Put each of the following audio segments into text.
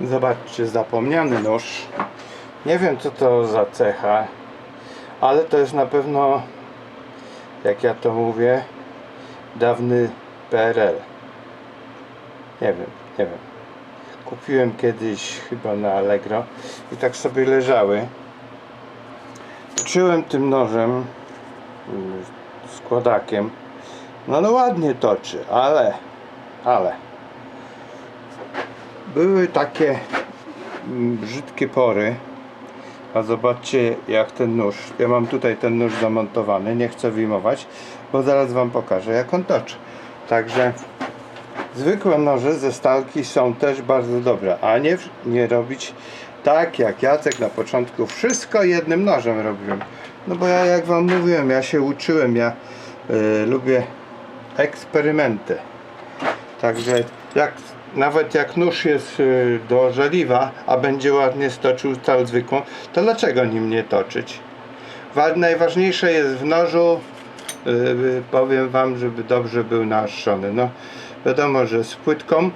Zobaczcie, zapomniany nóż. Nie wiem co to za cecha, ale to jest na pewno, jak ja to mówię, dawny PRL. Nie wiem, nie wiem. Kupiłem kiedyś chyba na Allegro i tak sobie leżały. Toczyłem tym nożem, mm, składakiem. No, no ładnie toczy, ale, ale były takie mm, brzydkie pory. A zobaczcie jak ten nóż. Ja mam tutaj ten nóż zamontowany. Nie chcę wyjmować, bo zaraz wam pokażę jak on toczy. Także zwykłe noże ze stalki są też bardzo dobre, a nie, nie robić tak jak Jacek na początku wszystko jednym nożem robiłem. No bo ja jak wam mówiłem, ja się uczyłem, ja y, lubię eksperymenty. Także jak, nawet jak nóż jest y, do żeliwa, a będzie ładnie stoczył stal zwykłą, to dlaczego nim nie toczyć? Wa- Najważniejsze jest w nożu, y, powiem wam, żeby dobrze był naoszczony. No wiadomo, że z płytką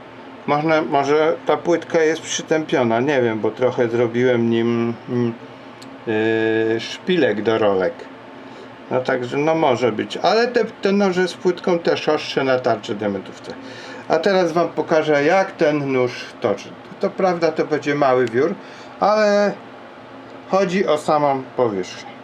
można, może ta płytka jest przytępiona, nie wiem, bo trochę zrobiłem nim mm, y, szpilek do rolek. No także no może być, ale te, te noże z płytką też ostrzę na tarczy diamentówce. A teraz wam pokażę jak ten nóż toczy. To prawda to będzie mały wiór, ale chodzi o samą powierzchnię.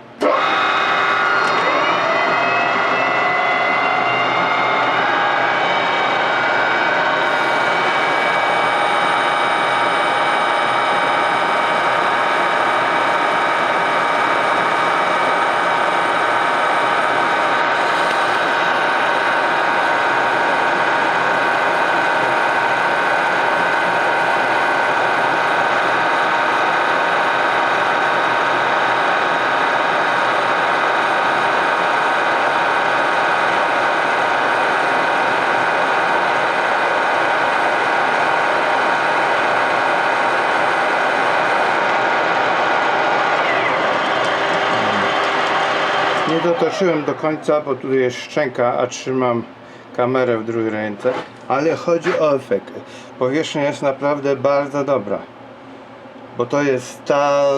Dotoczyłem do końca, bo tu jest szczęka, a trzymam kamerę w drugiej ręce, ale chodzi o efekt. Powierzchnia jest naprawdę bardzo dobra, bo to jest stal,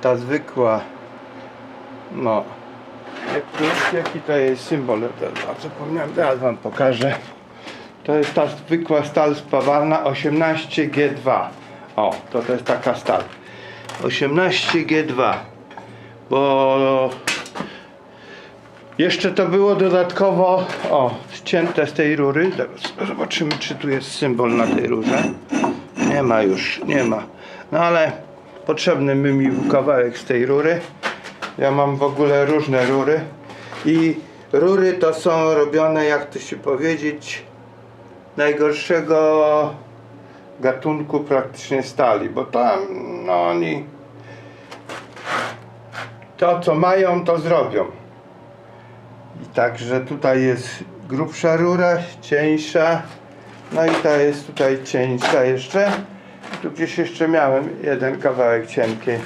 ta zwykła, no, jak- jaki to jest symbol, teraz zapomniałem, teraz wam pokażę. To jest ta zwykła stal spawarna 18G2. O, to to jest taka stal. 18G2 bo jeszcze to było dodatkowo o, ścięte z tej rury. Teraz zobaczymy, czy tu jest symbol na tej rurze. Nie ma już, nie ma. No ale potrzebny by mi był kawałek z tej rury. Ja mam w ogóle różne rury i rury to są robione, jak to się powiedzieć, najgorszego gatunku praktycznie stali, bo tam no oni to co mają, to zrobią. Także tutaj jest grubsza rura, cieńsza. No i ta jest tutaj cieńsza jeszcze. Tu gdzieś jeszcze miałem jeden kawałek cienkiej.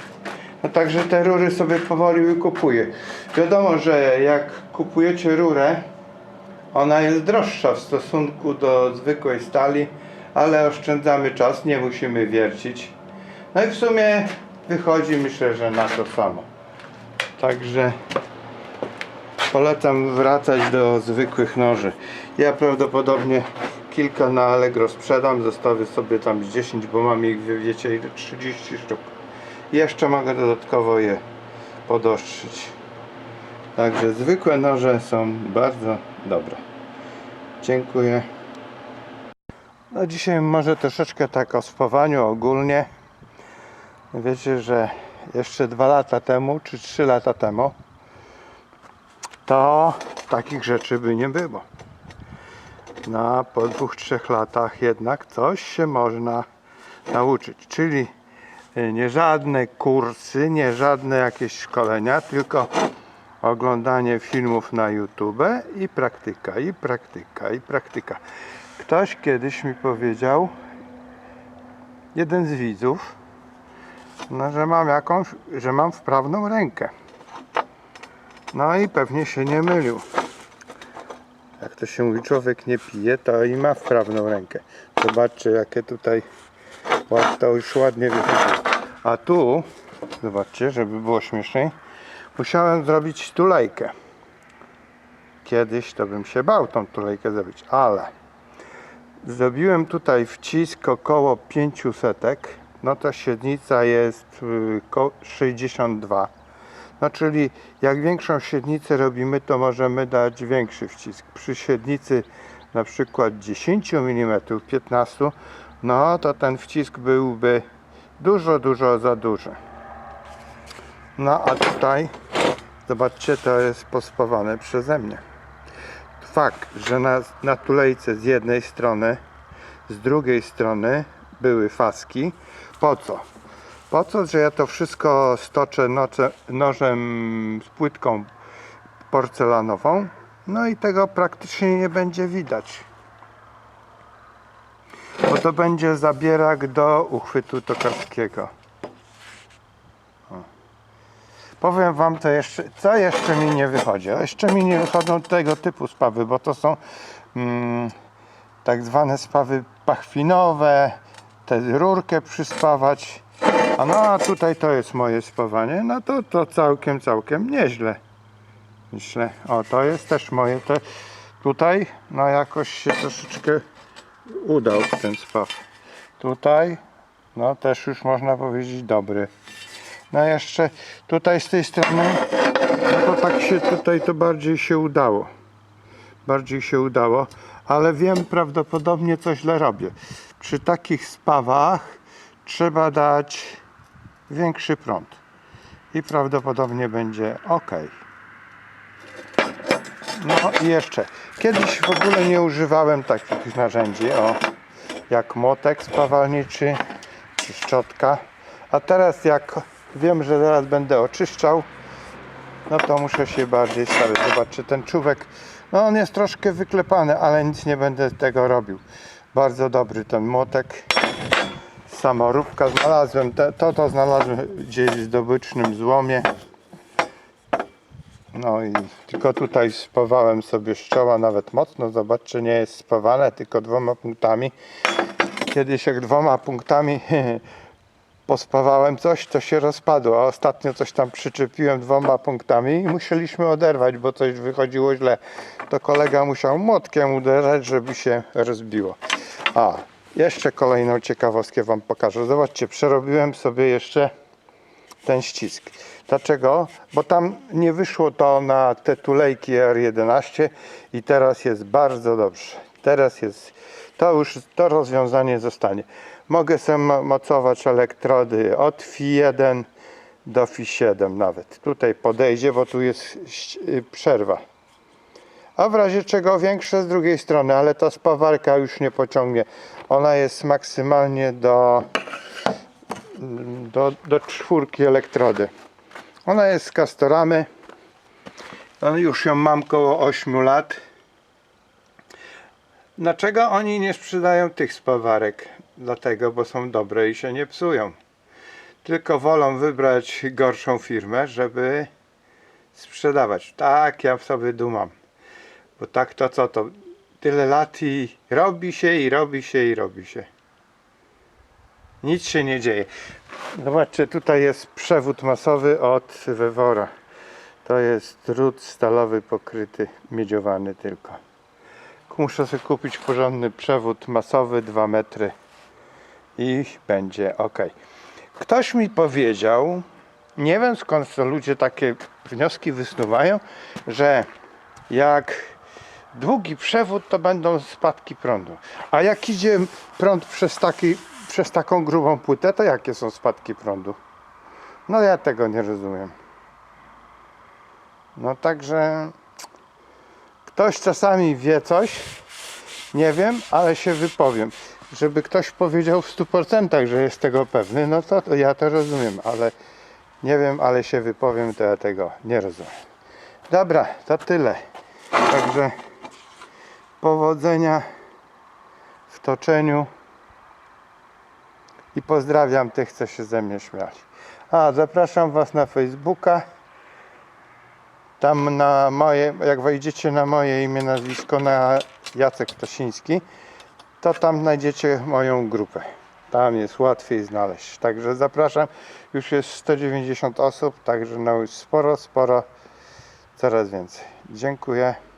No także te rury sobie powoli wykupuję. Wiadomo, że jak kupujecie rurę, ona jest droższa w stosunku do zwykłej stali, ale oszczędzamy czas, nie musimy wiercić. No i w sumie wychodzi myślę, że na to samo. Także polecam wracać do zwykłych noży. Ja prawdopodobnie kilka na Allegro sprzedam, zostawię sobie tam z 10, bo mam ich, wiecie, ile? 30 sztuk. Jeszcze mogę dodatkowo je podostrzyć. Także zwykłe noże są bardzo dobre. Dziękuję. No dzisiaj może troszeczkę tak o spawaniu ogólnie. Wiecie, że jeszcze dwa lata temu, czy trzy lata temu, to takich rzeczy by nie było. No, po dwóch, trzech latach jednak coś się można nauczyć. Czyli y, nie żadne kursy, nie żadne jakieś szkolenia, tylko oglądanie filmów na YouTube i praktyka, i praktyka, i praktyka. Ktoś kiedyś mi powiedział, jeden z widzów, no, że mam jakąś, że mam wprawną rękę. No i pewnie się nie mylił. Jak to się mówi, człowiek nie pije, to i ma wprawną rękę. Zobaczcie, jakie tutaj To już ładnie wychodzi. A tu, zobaczcie, żeby było śmieszniej, musiałem zrobić tulejkę. Kiedyś to bym się bał tą tulejkę zrobić, ale zrobiłem tutaj wcisk około 500, no to średnica jest y, ko- 62. No czyli jak większą średnicę robimy, to możemy dać większy wcisk. Przy średnicy na przykład 10 mm, 15, no to ten wcisk byłby dużo, dużo za duży. No a tutaj, zobaczcie, to jest pospawane przeze mnie. Fakt, że na, na tulejce z jednej strony, z drugiej strony były faski. Po co? Po co, że ja to wszystko stoczę noce, nożem z płytką porcelanową? No i tego praktycznie nie będzie widać. Bo to będzie zabierak do uchwytu tokarskiego. O. Powiem wam to jeszcze, co jeszcze mi nie wychodzi. A Jeszcze mi nie wychodzą tego typu spawy, bo to są mm, tak zwane spawy pachwinowe, tę rurkę przyspawać. A no a tutaj to jest moje spawanie, no to to całkiem, całkiem nieźle. Myślę, o to jest też moje, te, tutaj no jakoś się troszeczkę udał ten spaw. Tutaj no też już można powiedzieć dobry. No jeszcze tutaj z tej strony no to tak się tutaj to bardziej się udało. Bardziej się udało, ale wiem prawdopodobnie co źle robię. Przy takich spawach trzeba dać większy prąd i prawdopodobnie będzie ok. No i jeszcze, kiedyś w ogóle nie używałem takich narzędzi, o, jak młotek spawalniczy czy szczotka, a teraz jak wiem, że zaraz będę oczyszczał, no to muszę się bardziej starać. Zobaczcie, ten czubek, no on jest troszkę wyklepany, ale nic nie będę tego robił. Bardzo dobry ten młotek. Samoróbka znalazłem, te, to to znalazłem gdzieś w zdobycznym złomie. No i tylko tutaj spawałem sobie szczoła nawet mocno. Zobaczcie, nie jest spawane, tylko dwoma punktami. Kiedyś jak dwoma punktami pospawałem coś, to się rozpadło, a ostatnio coś tam przyczepiłem dwoma punktami i musieliśmy oderwać, bo coś wychodziło źle. To kolega musiał młotkiem uderzać, żeby się rozbiło. A, jeszcze kolejną ciekawostkę Wam pokażę. Zobaczcie, przerobiłem sobie jeszcze ten ścisk. Dlaczego? Bo tam nie wyszło to na te tulejki R11 i teraz jest bardzo dobrze. Teraz jest, to już to rozwiązanie zostanie. Mogę sobie mo- mocować elektrody od Fi1 do Fi7 nawet. Tutaj podejdzie, bo tu jest y, przerwa. A w razie czego większe z drugiej strony, ale ta spawarka już nie pociągnie. Ona jest maksymalnie do do, do czwórki elektrody. Ona jest z Castoramy. No, Już ją mam koło 8 lat. Dlaczego oni nie sprzedają tych spawarek? Dlatego, bo są dobre i się nie psują. Tylko wolą wybrać gorszą firmę, żeby sprzedawać. Tak, ja sobie dumam. Bo tak to co to? Tyle lat i robi się, i robi się, i robi się. Nic się nie dzieje. Zobaczcie, tutaj jest przewód masowy od wywora. To jest drut stalowy pokryty, miedziowany tylko. Muszę sobie kupić porządny przewód masowy 2 metry i będzie ok. Ktoś mi powiedział, nie wiem skąd to ludzie takie wnioski wysnuwają, że jak długi przewód to będą spadki prądu. A jak idzie prąd przez, taki, przez taką grubą płytę, to jakie są spadki prądu? No ja tego nie rozumiem. No także ktoś czasami wie coś, nie wiem, ale się wypowiem. Żeby ktoś powiedział w 100%, że jest tego pewny, no to, to ja to rozumiem, ale nie wiem, ale się wypowiem, to ja tego nie rozumiem. Dobra, to tyle. Także powodzenia w toczeniu i pozdrawiam tych, co się ze mnie śmiali. A, zapraszam Was na Facebooka. Tam na moje, jak wejdziecie na moje imię, nazwisko, na Jacek Ptasiński, to tam znajdziecie moją grupę. Tam jest łatwiej znaleźć. Także zapraszam. Już jest 190 osób, także no już sporo, sporo, coraz więcej. Dziękuję.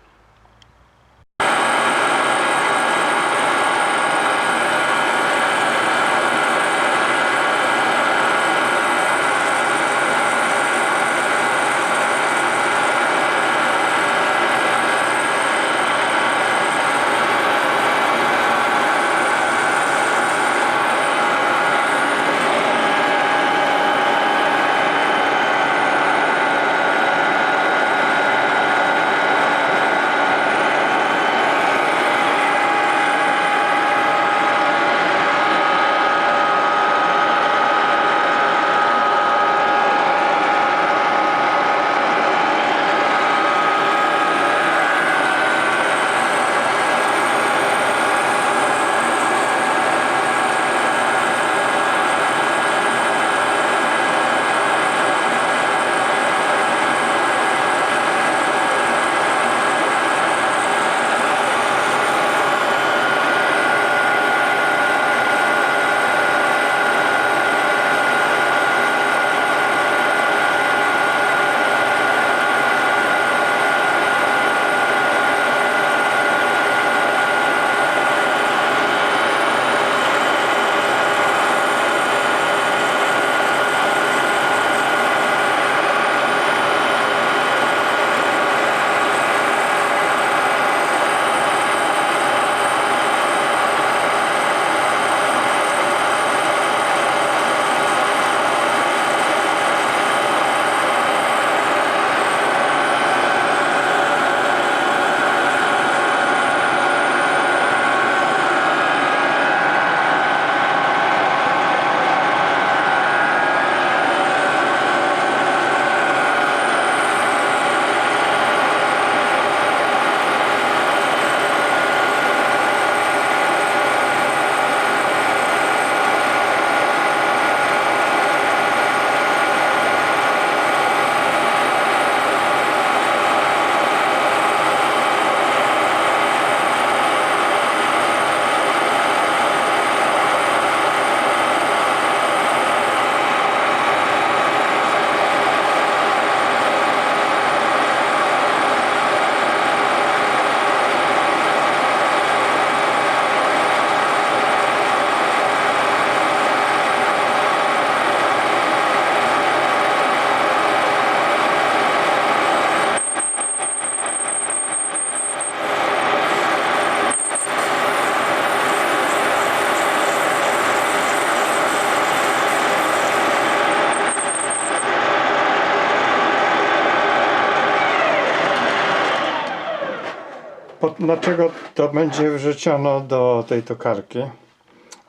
Dlaczego to będzie wrzuciono do tej tokarki?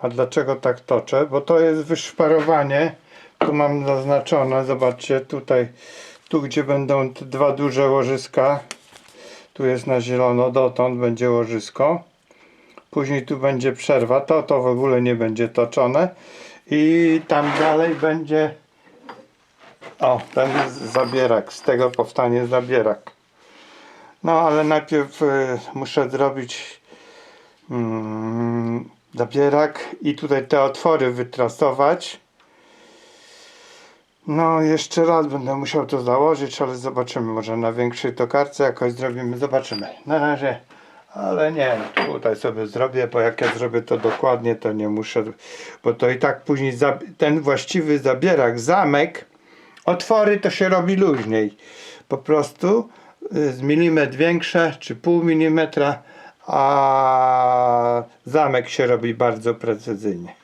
A dlaczego tak toczę? Bo to jest wyszparowanie. Tu mam zaznaczone, zobaczcie, tutaj, tu gdzie będą te dwa duże łożyska. Tu jest na zielono, dotąd będzie łożysko. Później tu będzie przerwa, to to w ogóle nie będzie toczone. I tam dalej będzie, o, ten zabierak, z tego powstanie zabierak. No ale najpierw y, muszę zrobić mm, zabierak i tutaj te otwory wytrasować. No jeszcze raz będę musiał to założyć, ale zobaczymy. Może na większej tokarce jakoś zrobimy. Zobaczymy. Na razie. Ale nie, tutaj sobie zrobię, bo jak ja zrobię to dokładnie, to nie muszę, bo to i tak później ten właściwy zabierak, zamek, otwory to się robi luźniej. Po prostu z milimetr większe, czy pół milimetra, a zamek się robi bardzo precyzyjnie.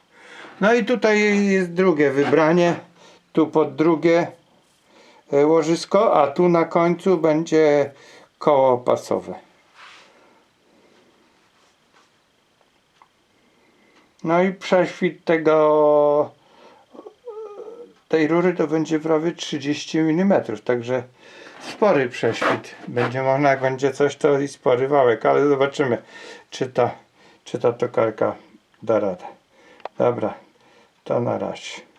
No i tutaj jest drugie wybranie, tu pod drugie y, łożysko, a tu na końcu będzie koło pasowe. No i prześwit tego tej rury to będzie prawie 30 mm, także spory prześwit. Będzie można, jak będzie coś, to i spory wałek, ale zobaczymy, czy ta, czy ta tokarka da radę. Dobra, to na razie.